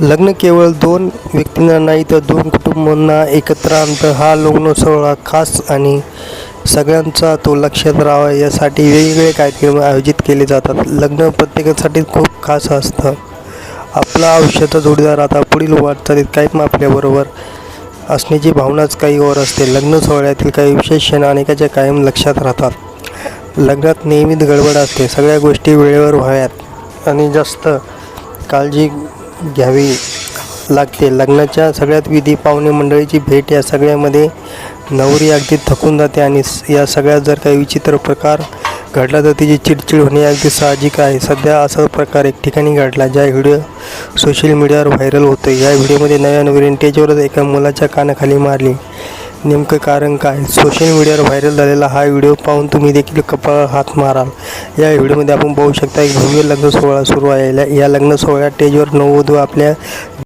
लग्न केवळ दोन व्यक्तींना नाही तर दोन कुटुंबांना एकत्र आणतं हा लग्न सोहळा खास आणि सगळ्यांचा तो लक्षात राहावा यासाठी वेगवेगळे कार्यक्रम आयोजित केले जातात. लग्न प्रत्येकासाठी खूप खास असतं. आपला आयुष्याचा जोडीदार आता पुढील वाटचालीत कायम आपल्याबरोबर असण्याची भावनाच काही वर असते. लग्न सोहळ्यातील काही विशेष क्षण अनेकाच्या कायम लक्षात राहतात. लग्नात नेहमीच गडबड असते. सगळ्या गोष्टी वेळेवर व्हाव्यात आणि जास्त काळजी घ्यावी लागते. लग्नाच्या सगळ्यात विधी पाहुणे मंडळीची भेट या सगळ्यामध्ये नवरी अगदी थकून जाते आणि या सगळ्यात जर काही विचित्र प्रकार घडला तर तिची चिडचिड होणे अगदी साहजिक आहे. सध्या असा प्रकार एक ठिकाणी घडला ज्या व्हिडिओ सोशल मीडियावर व्हायरल होतो या व्हिडिओमध्ये नव्या नवीन टेजवरच एका मुलाच्या कानाखाली मारली. नेमकं कारण काय? सोशल मीडियावर व्हायरल झालेला हा व्हिडिओ पाहून तुम्ही देखील कपाळ हात माराल. या व्हिडिओमध्ये आपण पाहू शकता एक भव्य लग्न सोहळा सुरू आहे. या- लग्न सोहळ्यात स्टेजवर नववधू आपल्या